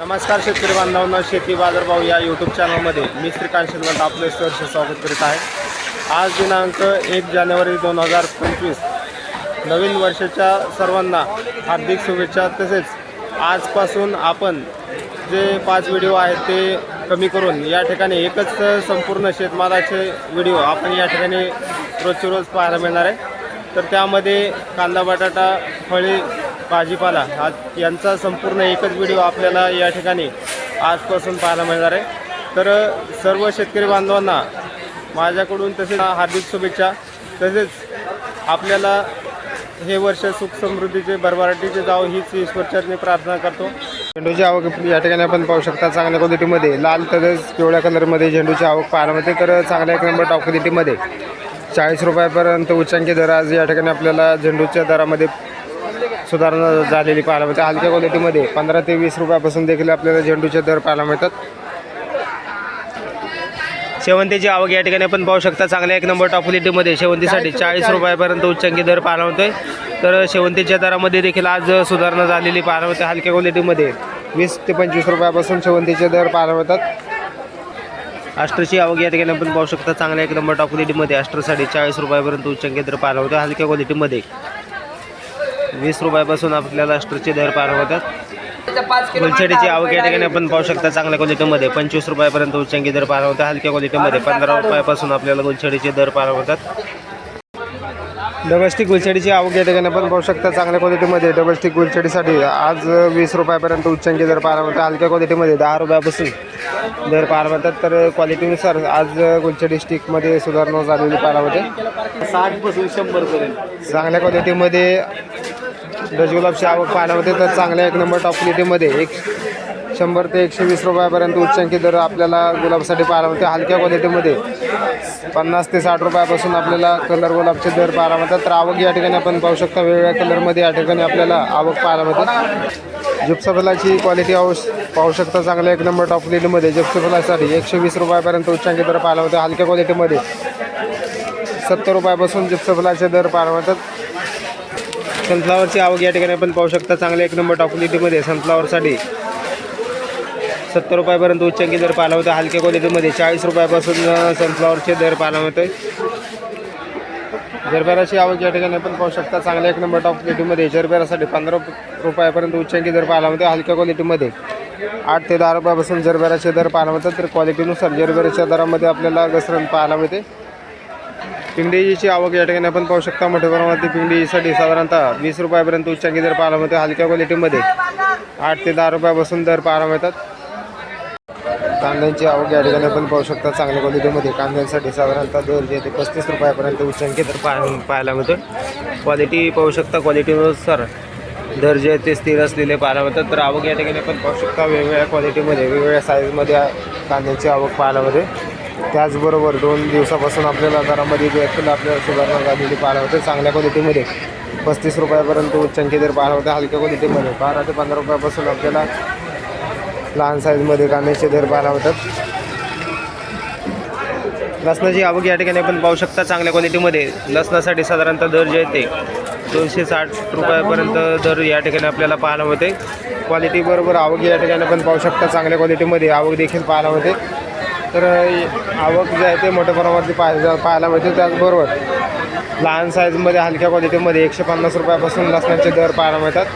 नमस्कार शेतकरी बांधवांना शेती बाजारभाव या यूट्यूब चॅनलमध्ये मी श्रीकांत शिलवंत आपले सहर्ष स्वागत करीत आहे. आज दिनांक एक जानेवारी दोन हजार पंचवीस. नवीन वर्षाच्या सर्वांना हार्दिक शुभेच्छा. तसेच आजपासून आपण जे पाच व्हिडिओ आहेत ते कमी करून या ठिकाणी एकच संपूर्ण शेतमालाचे व्हिडिओ आपण या ठिकाणी रोजचे रोज पाहायला मिळणार आहे. तर त्यामध्ये कांदा बटाटा फळी भाजीपाला. हा यांचा संपूर्ण एकच व्हिडिओ आपल्याला या ठिकाणी आजपासून पाहायला मिळणार आहे. तर सर्व शेतकरी बांधवांना माझ्याकडून तसेच हार्दिक शुभेच्छा. तसेच आपल्याला हे वर्ष सुख समृद्धीचे भरभराटीचे जावं हीच ईश्वरचरणी प्रार्थना करतो. झेंडूची आवक या ठिकाणी आपण पाहू शकता. चांगल्या क्वालिटीमध्ये लाल तसेच पिवळ्या कलरमध्ये झेंडूची आवक पाहायला मिळते. तर चांगल्या एक नंबर टॉप क्वालिटीमध्ये चाळीस रुपयापर्यंत उच्चांकी दर आज या ठिकाणी आपल्याला झेंडूच्या दरामध्ये सुधारणा झालेली पाहायला मिळते. हलक्या क्वालिटीमध्ये पंधरा ते वीस रुपयापासून देखील आपल्याला झेंडूचे दर पाहायला मिळतात. शेवंतीची आवक या ठिकाणी आपण पाहू शकता. चांगल्या एक नंबर टॉप क्वालिटीमध्ये शेवंतीसाठी चाळीस रुपयापर्यंत उच्चांकी दर पाहायला मिळतोय. तर शेवंतीच्या दरामध्ये देखील आज सुधारणा झालेली पाहायला मिळते. हलक्या क्वालिटीमध्ये वीस ते पंचवीस रुपयापासून शेवंतीचे दर पाहायला मिळतात. अष्टरची आवक या ठिकाणी आपण पाहू शकता. चांगल्या एक नंबर टॉप क्वालिटीमध्ये अष्टरसाठी चाळीस रुपयापर्यंत उच्चांकी दर पाहायला होते हलक्या क्वालिटीमध्ये वीस रुपयापासून आपल्याला अष्टरचे दर पाहायला होतात. गुलछडीची आवक या ठिकाणी आपण पाहू शकता चांगल्या क्वालिटीमध्ये. पंचवीस रुपयापर्यंत उच्चांकी दर पाहायला होता हलक्या क्वालिटीमध्ये. पंधरा रुपयापासून आपल्याला गुलछडीचे दर पाहायला होतात. डबस्टिक गुलछडीची आवक या ठिकाणी आपण पाहू शकता चांगल्या क्वालिटीमध्ये. डबस्टिक गुलछडीसाठी आज वीस रुपयापर्यंत उच्चांकी दर पाहायला होता हलक्या क्वालिटीमध्ये. दहा रुपयापासून दर पाहायला मिळतात तर क्वालिटीनुसार आज गुलछडी स्टिकमध्ये सुधारणा झालेली पाहायला होते. साठपासून शंभरपर्यंत. चांगल्या क्वालिटीमध्ये डचगुलाबची आवक पाहायला तर चांगल्या एक नंबर टॉप क्वालिटीमध्ये एक शंभर ते एकशे वीस रुपयापर्यंत उच्चांकी दर आपल्याला गुलाबसाठी पाहायला मिळते. हलक्या क्वालिटीमध्ये पन्नास ते साठ रुपयापासून आपल्याला कलर गुलाबचे दर पाहायला मिळतात. तर आवक या ठिकाणी आपण पाहू शकता वेगवेगळ्या कलरमध्ये या ठिकाणी आपल्याला आवक पाहायला मिळते. जिप्सफलाची क्वालिटी पाहू पाहू शकता चांगल्या एक नंबर टॉप क्वालिटीमध्ये जिप्सफलासाठी एकशे वीस रुपयापर्यंत उच्चांकी दर पाहायला मिळते. हलक्या क्वालिटीमध्ये सत्तर रुपयापासून जिप्सफलाचे दर पाहायला मिळतात. सनफ्लावरची आवक या ठिकाणी आपण पाहू शकता. चांगल्या एक नंबर टॉप क्वालिटीमध्ये सनफ्लावरसाठी. सत्तर रुपयापर्यंत उच्चांकी दर पाहायला होता हलक्या क्वालिटीमध्ये चाळीस रुपयापासून सनफ्लावरचे दर पाहायला होते जरबेराची आवक या ठिकाणी आपण पाहू शकता. चांगल्या एक नंबर टॉप क्वालिटीमध्ये जरबेरासाठी पंधरा रुपयापर्यंत उच्चांकी दर पाहायला होते हलक्या क्वालिटीमध्ये आठ ते दहा रुपयापासून जरबेराचे दर पाहायला मिळतात. तर क्वालिटीनुसार जरबेराच्या दरामध्ये आपल्याला घसरण पाहायला मिळते. पिंगडीची आवक या ठिकाणी आपण पाहू शकता मोठ्या प्रमाणात पिंगडीसाठी साधारणतः वीस रुपयापर्यंत उच्चांकी दर पाहायला मिळते हलक्या क्वालिटीमध्ये आठ ते दहा रुपयापासून दर पाहायला मिळतात. कांद्यांची आवक या ठिकाणी आपण पाहू शकता चांगल्या क्वालिटीमध्ये कांद्यांसाठी साधारणतः दर जे ते पस्तीस रुपयापर्यंत उच्चांकी दर पाहायला पाहायला मिळतो क्वालिटी पाहू शकता क्वालिटीनुसार दर जे ते स्थिर असलेले पाहायला मिळतात. तर आवक या ठिकाणी आपण पाहू शकता वेगवेगळ्या क्वालिटीमध्ये वेगवेगळ्या साईजमध्ये कांद्यांची आवक पाहायला मिळते. त्याचबरोबर दोन दिवसापासून आपल्याला दरामध्ये देखील आपल्याला सुधारणा झालेली पाहायला होते चांगल्या क्वालिटीमध्ये. पस्तीस रुपयापर्यंत उच्चांकी दर पाहायला होते हलक्या क्वालिटीमध्ये. बारा ते पंधरा रुपयापासून आपल्याला लहान साईजमध्ये कांद्याचे दर पाहायला होतात. लसणाची आवक या ठिकाणी आपण पाहू शकता चांगल्या क्वालिटीमध्ये. लसणासाठी साधारणतः दर जे ते दोनशे साठ रुपयापर्यंत दर या ठिकाणी आपल्याला पाहायला होते. क्वालिटीबरोबर आवक या ठिकाणी आपण पाहू शकता चांगल्या क्वालिटीमध्ये आवक देखील पाहायला होते. तर आवक जे आहे ते मोठ्या प्रमाणावरती पाहायला पाहायला मिळते. त्याचबरोबर लहान साईजमध्ये हलक्या क्वालिटीमध्ये एकशे पन्नास रुपयापासून लसणाचे दर पाहायला मिळतात.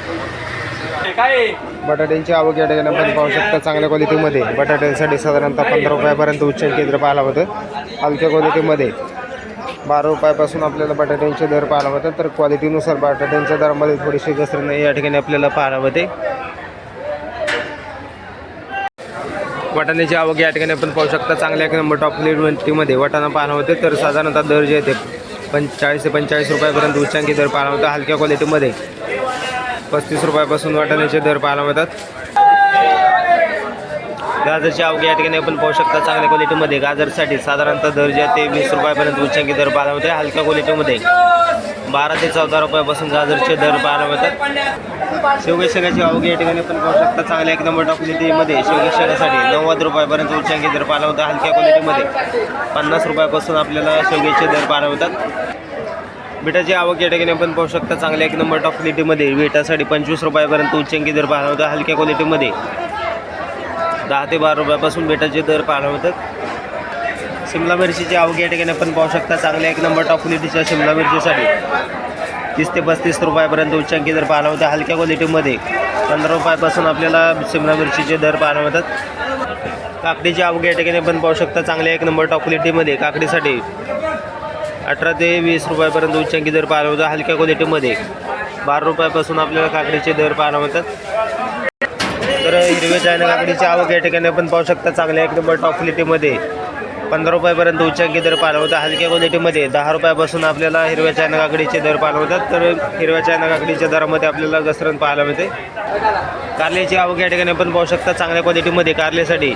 बटाट्यांची आवक या ठिकाणी आपण पाहू शकता. चांगल्या क्वालिटीमध्ये बटाट्यांसाठी साधारणतः पंधरा रुपयापर्यंत उच्चांकी दर पाहायला होतं हलक्या क्वालिटीमध्ये बारा रुपयापासून आपल्याला बटाट्यांचे दर पाहायला होतात तर क्वालिटीनुसार बटाट्यांच्या दरामध्ये थोडीशी घसरण या ठिकाणी आपल्याला पाहायला होते वाटाण्याची आवक या ठिकाणी आपण पाहू शकता. चांगल्या एक नंबर टॉप क्वालिटीमध्ये वाटाणा पाहणं होते तर साधारणतः दर जे आहे ते पंचेचाळीस ते पंचाळीस रुपयापर्यंत उच्चांकी दर पाहायला होता हलक्या क्वालिटीमध्ये पस्तीस रुपयापासून वाटाण्याचे दर पाहायला मिळतात. गाजरची आवक या ठिकाणी आपण पाहू शकता. चांगल्या क्वालिटीमध्ये गाजरसाठी साधारणतः दर जे आहे ते वीस रुपयापर्यंत उच्चांकी दर पाहायला होते हलक्या क्वालिटीमध्ये बारा ते चौदा रुपयापासून गाजरचे दर पाहायला मिळतात. शेवगे शेंगाची आवक या ठिकाणी पण पाहू शकता चांगल्या एक नंबर टॉप क्वालिटीमध्ये शेवगे नव्वद रुपयापर्यंत उच्चांकी दर पाहायला होता हलक्या क्वालिटीमध्ये पन्नास रुपयापासून आपल्याला शेवग्याचे दर पाहायला मिळतात. बिटाची आवक या ठिकाणी आपण पाहू शकता चांगल्या एक नंबर टॉप क्वालिटीमध्ये बिटासाठी पंचवीस रुपयापर्यंत उच्चांकी दर पाहायला होता हलक्या क्वालिटीमध्ये दहा ते बारा रुपयापासून बेटाचे दर पाहायला होतात शिमला मिरचीची आवक या ठिकाणी आपण पाहू शकता. चांगल्या एक नंबर टॉप क्वालिटीच्या शिमला मिरचीसाठी. तीस ते पस्तीस रुपयापर्यंत उच्चांकी दर पाहायला मिळतात. हलक्या क्वालिटीमध्ये पंधरा रुपयापासून आपल्याला शिमला मिरचीचे दर पाहायला मिळतात. काकडीची आवक या ठिकाणी आपण पाहू शकता. चांगल्या एक नंबर टॉप क्वालिटीमध्ये काकडीसाठी अठरा ते वीस रुपयापर्यंत उच्चांकी दर पाहायला होता हलक्या क्वालिटीमध्ये बारा रुपयापासून आपल्याला काकडीचे दर पाहायला मिळतात. तर हिरव्या चायना काकडीची आवक या ठिकाणी आपण पाहू शकता. चांगल्या एक नंबर टॉप क्वालिटीमध्ये पंधरा रुपयापर्यंत उच्चांकी दर पालवतात. हलक्या क्वालिटीमध्ये दहा रुपयापासून आपल्याला हिरव्या चायना काकडीचे दर पालवतात. होतात तर हिरव्या चायना काकडीच्या दरामध्ये आपल्याला घसरण पाहायला मिळते. कारल्याची आवक या ठिकाणी पण पाहू शकता. चांगल्या क्वालिटीमध्ये कारल्यासाठी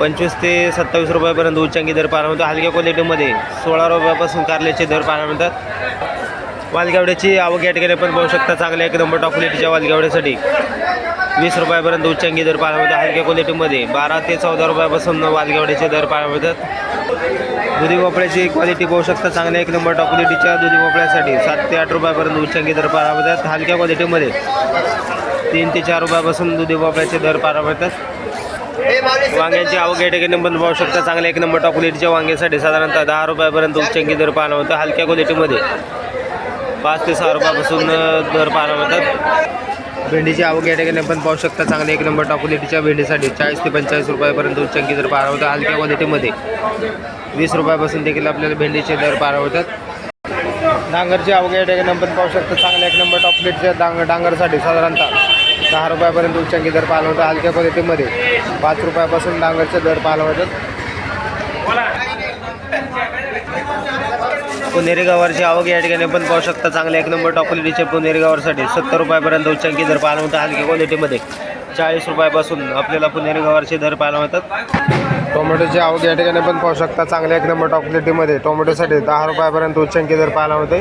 पंचवीस ते सत्तावीस रुपयापर्यंत उच्चांकी दर पाहायला मिळतो हलक्या क्वालिटीमध्ये सोळा रुपयापासून कारल्याचे दर पाहायला मिळतात. वालगावड्याची आवक या ठिकाणी पण पाहू शकता. चांगल्या एक नंबर टॉप क्वालिटीच्या वालगावड्यासाठी. वीस रुपयापर्यंत उच्चांकी दर पाहायला मिळतात. हलक्या क्वालिटीमध्ये बारा ते चौदा रुपयापासून वालगेवाड्याचे दर पाहायला मिळतात. दुधी भोपळ्याची क्वालिटी पाहू शकता. चांगल्या एक नंबर टॉप क्वालिटीच्या दुधी भोपळ्यासाठी सात ते आठ रुपयापर्यंत उच्चांकी दर पाहायला मिळतात. हलक्या क्वालिटीमध्ये तीन ते चार रुपयापासून दुधी भोपळ्याचे दर पाहायला मिळतात. वांग्याची आवक या ठिकाणी पण पाहू शकता. चांगल्या एक नंबर टॉप क्वालिटीच्या वांग्यासाठी साधारणतः दहा रुपयापर्यंत उच्चांकी दर पाहायला होतं हलक्या क्वालिटीमध्ये पाच ते सहा रुपयापासून दर पाहायला मिळतात. भेंडीची आवक या ठिकाणी पण पाहू शकता. चांगले एक नंबर टॉप क्वालिटीच्या भेंडीसाठी चाळीस ते पंचेचाळीस रुपयापर्यंत उच्चांकी दर पार होतं हलक्या क्वालिटीमध्ये वीस रुपयापासून देखील आपल्याला भेंडीचे दर पार होतात. डांगरची आवक या ठिकाणी पण पाहू शकता. चांगल्या एक नंबर टॉप क्वालिटीच्या डांग डांगरसाठी साधारणतः दहा रुपयापर्यंत उच्चांकी दर पाहायला होतं हलक्या क्वालिटीमध्ये पाच रुपयापासून डांगरचे दर पाहायला होतात. पुणेरी गवारची आवक या ठिकाणी पण पाहू शकता चांगल्या एक नंबर टॉप क्वालिटीचे पुणेरी गवारसाठी सत्तर रुपयापर्यंत उच्चांकी दर पाहायला मिळतात. हलक्या क्वालिटीमध्ये चाळीस रुपयापासून आपल्याला पुणेरी गवारचे दर पाहायला मिळतात. टोमॅटोची आवक या ठिकाणी पण पाहू शकता चांगल्या एक नंबर टॉप क्वालिटीमध्ये टोमॅटोसाठी दहा रुपयापर्यंत उच्चांकी दर पाहायला होते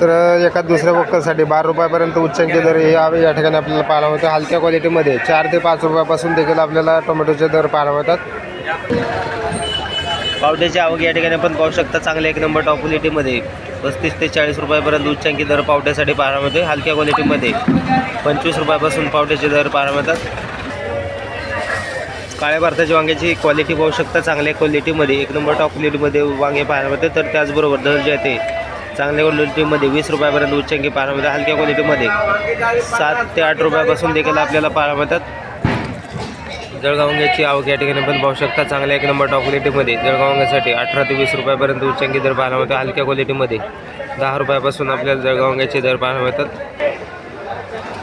तर एका दुसऱ्या वक्कलसाठी बारा रुपयापर्यंत उच्चांकी दर हे या ठिकाणी आपल्याला पाहायला होते हलक्या क्वालिटीमध्ये चार ते पाच रुपयापासून देखील आपल्याला टोमॅटोचे दर पाहायला मिळतात. पावट्याची आवक या ठिकाणी आपण पाहू शकता चांगल्या एक नंबर टॉप क्वालिटीमध्ये पस्तीस ते चाळीस रुपयापर्यंत उच्चांकी दर पावट्यासाठी पाहायला मिळते हलक्या क्वालिटीमध्ये पंचवीस रुपयापासून पावट्याचे दर पाहायला मिळतात. काळ्या भारताच्या वांग्याची क्वालिटी पाहू शकता चांगल्या क्वालिटीमध्ये एक नंबर टॉप क्वालिटीमध्ये वांगे पाहायला मिळते तर त्याचबरोबर दर जे आहे ते चांगल्या क्वालिटीमध्ये वीस रुपयापर्यंत उच्चांकी पाहायला मिळतात हलक्या क्वालिटीमध्ये सात ते आठ रुपयापासून देखील आपल्याला पाहायला मिळतात. जळगावंग्याची आवक या ठिकाणी पण पाहू शकता. चांगल्या एक नंबर टॉप क्वालिटीमध्ये जळगावंग्यासाठी अठरा ते वीस रुपयापर्यंत उच्चांकी दर पाहायला मिळतात हलक्या क्वालिटीमध्ये दहा रुपयापासून आपल्याला जळगावंग्याचे दर पाहायला मिळतात.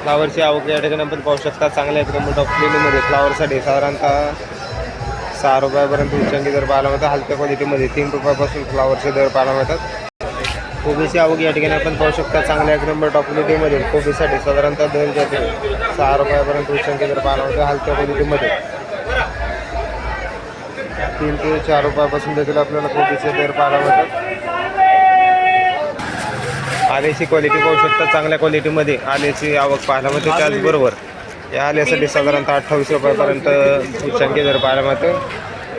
फ्लावरची आवक या ठिकाणी पण पाहू शकता. चांगल्या एक नंबर टॉप क्वालिटीमध्ये फ्लावरसाठी साधारणतः सहा रुपयापर्यंत उच्चांकी दर पाहायला मिळतात. हलक्या क्वालिटीमध्ये तीन रुपयापासून फ्लावरचे दर पाहायला मिळतात. कोबीची आवक या ठिकाणी आपण पाहू शकता. चांगल्या एक नंबर टॉप क्वालिटीमध्ये कोबीसाठी साधारणतः दर जाते सहा रुपयापर्यंत उच्चांकी जर पाहायला होते हलक्या क्वालिटीमध्ये तीन ते चार रुपयापासून देखील आपल्याला कोबीचे दर पाहायला मिळतात. आल्याची क्वालिटी पाहू शकता चांगल्या क्वालिटीमध्ये आल्याची आवक पाहायला मिळते त्याचबरोबर. या आल्यासाठी साधारणतः अठ्ठावीस रुपयापर्यंत उच्चांकी दर पाहायला मिळतं.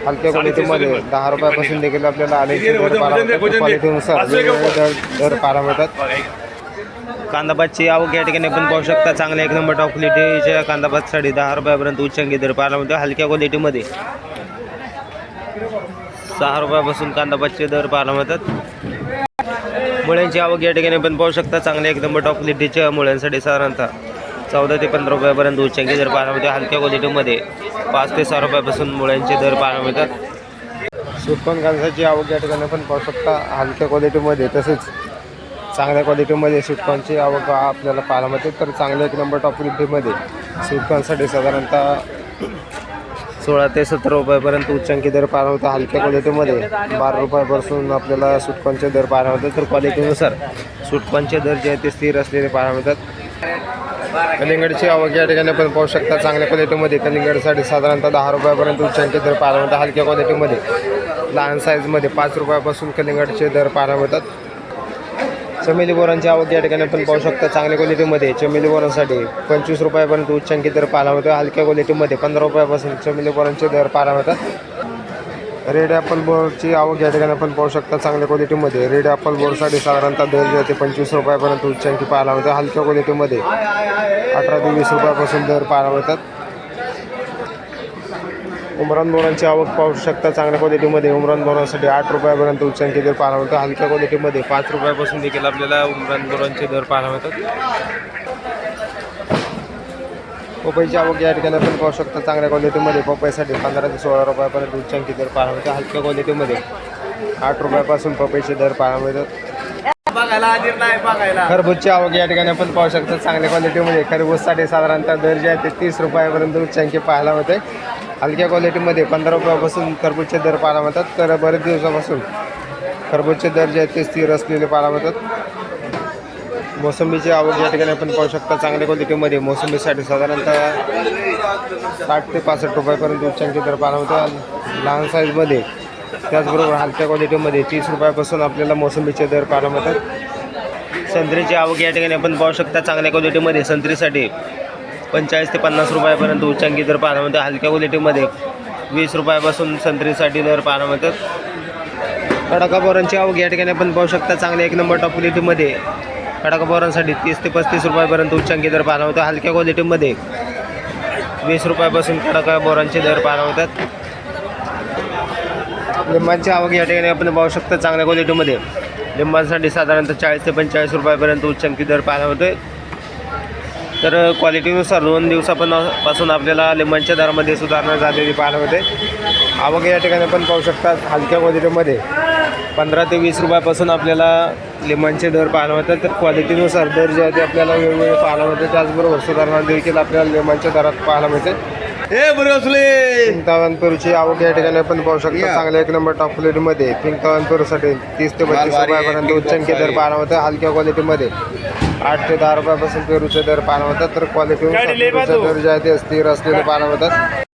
हलक्या क्वालिटीमध्ये दहा रुपयापासून देखील आपल्याला मिळतात क्वालिटीनुसार वेगवेगळे दर दर पाहायला मिळतात. कांदापातची आवक या ठिकाणी आपण पाहू शकता. चांगल्या एक नंबर टॉप क्वालिटीच्या कांदापातसाठी दहा रुपयापर्यंत उच्चांकी दर पाहायला मिळतो. हलक्या क्वालिटीमध्ये सहा रुपयापासून कांदापातचे दर पाहायला मिळतात. मुळ्यांची आवक या ठिकाणी आपण पाहू शकता. चांगल्या एक नंबर टॉप क्वालिटीच्या मुळ्यांसाठी साधारणतः. चौदा ते पंधरा रुपयापर्यंत उच्चांकी दर पाहायला मिळते. हलक्या क्वालिटीमध्ये पाच ते सहा रुपयापासून मुळ्यांचे दर पाहायला मिळतात. सुटकण कांद्याची आवक या ठिकाणी पण पाहू शकता. हलक्या क्वालिटीमध्ये तसेच चांगल्या क्वालिटीमध्ये सुटकांची आवक आपल्याला पाहायला मिळते. तर चांगल्या एक नंबर टॉप क्वालिटीमध्ये सुटकांसाठी साधारणतः सोळा ते सतरा रुपयापर्यंत उच्चांकी दर पाहायला होता हलक्या क्वालिटीमध्ये बारा रुपयापासून आपल्याला सुटकांचे दर पाहायला होते तर क्वालिटीनुसार सुटकांचे दर जे आहेत ते स्थिर असलेले पाहायला मिळतात. कलिंगडची आवक या ठिकाणी आपण पाहू शकता चांगल्या क्वालिटीमध्ये कलिंगडसाठी साधारणतः दहा रुपयापर्यंत उच्चांकी दर पाहायला मिळतात. हलक्या क्वालिटीमध्ये लहान साईजमध्ये पाच रुपयापासून कलिंगडचे दर पाहायला मिळतात. चमेली बोरांची आवक या ठिकाणी आपण पाहू शकता चांगल्या क्वालिटीमध्ये चमेली बोरांसाठी पंचवीस रुपयापर्यंत उच्चांकी दर पाहायला मिळतो. हलक्या क्वालिटीमध्ये पंधरा रुपयापासून चमेली बोरांचे दर पाहायला मिळतात. रेड ॲपल बोरची आवक या ठिकाणी आपण पाहू शकता चांगल्या क्वालिटीमध्ये रेड ॲपल बोरसाठी साधारणतः दर जे ते पंचवीस रुपयापर्यंत उच्चांकी पाहायला मिळतात हलक्या क्वालिटीमध्ये अठरा ते वीस रुपयापासून दर पाहायला मिळतात. उमरान बोरांची आवक पाहू शकता चांगल्या क्वालिटीमध्ये उमरान बोरांसाठी आठ रुपयापर्यंत उच्चांकी दर पाहायला मिळतात हलक्या क्वालिटीमध्ये पाच रुपयापासून देखील आपल्याला उमरान बोरांचे दर पाहायला मिळतात. पपईची आवक या ठिकाणी आपण पाहू शकता चांगल्या क्वालिटीमध्ये पपईसाठी पंधरा ते सोळा रुपयापर्यंत उच्चांकी दर पाहायला मिळतो. हलक्या क्वालिटीमध्ये आठ रुपयापासून पपईचे दर पाहायला मिळतात. खरबूजची आवक या ठिकाणी आपण पाहू शकतो चांगल्या क्वालिटीमध्ये खरबूजसाठी साधारणतः दर जे आहे ते तीस रुपयापर्यंत उच्चांकी पाहायला मिळते. हलक्या क्वालिटीमध्ये पंधरा रुपयापासून खरबूजचे दर पाहायला मिळतात. तर बरेच दिवसापासून खरबूजचे दर जे आहेत ते स्थिर असलेले पाहायला मिळतात. मोसंबीची आवक या ठिकाणी आपण पाहू शकता चांगल्या क्वालिटीमध्ये मोसंबीसाठी साधारणतः साठ ते पासष्ट रुपयापर्यंत उच्चांकी दर पाहायला मिळतो. लहान साईजमध्ये त्याचबरोबर हलक्या क्वालिटीमध्ये तीस रुपयापासून आपल्याला मोसंबीचे दर पाहायला मिळतात. संत्रीची आवक या ठिकाणी आपण पाहू शकता चांगल्या क्वालिटीमध्ये संत्रीसाठी पंचेचाळीस ते पन्नास रुपयापर्यंत उच्चांकी दर पाहायला मिळतात हलक्या क्वालिटीमध्ये वीस रुपयापासून संत्रीसाठी दर पाहायला मिळतात. कडका बोरांची आवक या ठिकाणी आपण पाहू शकता चांगल्या एक नंबर टॉप क्वालिटीमध्ये खडकाबोरांसाठी तीस ते पस्तीस रुपयापर्यंत उच्चांकी दर पाहायला होतो हलक्या क्वालिटीमध्ये वीस रुपयापासून कडका बोरांचे दर पाहायला होतात लिंबांची आवक या ठिकाणी आपण पाहू शकतो चांगल्या क्वालिटीमध्ये लिंबांसाठी साधारणतः चाळीस ते पंचेचाळीस रुपयापर्यंत उच्चांकी दर पाहायला मिळतोय तर क्वालिटीनुसार दोन दिवसापणपासून आपल्याला लिंबांच्या दरामध्ये सुधारणा झालेली पाहायला होते आवक या ठिकाणी आपण पाहू शकता हलक्या क्वालिटीमध्ये. पंधरा ते वीस रुपयापासून आपल्याला लिंबांचे दर पाहायला मिळतात. तर क्वालिटीनुसार दर जे आहे ते आपल्याला वेगवेगळे पाहायला मिळते. त्याचबरोबर सुधारणा देखील आपल्याला लिंबांच्या दरात पाहायला मिळते. ए बरोसले पिंक पेरूची आवक या ठिकाणी आपण पाहू शकता. चांगल्या एक नंबर टॉप क्वालिटीमध्ये पिंक पेरूसाठी तीस ते बत्तीस रुपयापर्यंत उच्चांकी दर पाहायला होतं हलक्या क्वालिटीमध्ये. आठ ते दहा रुपयापासून पेरूचे दर पाहायला होतात तर क्वालिटीनुसार पेरूचे दर जे आहे ते स्थिर असलेले पाहायला होतात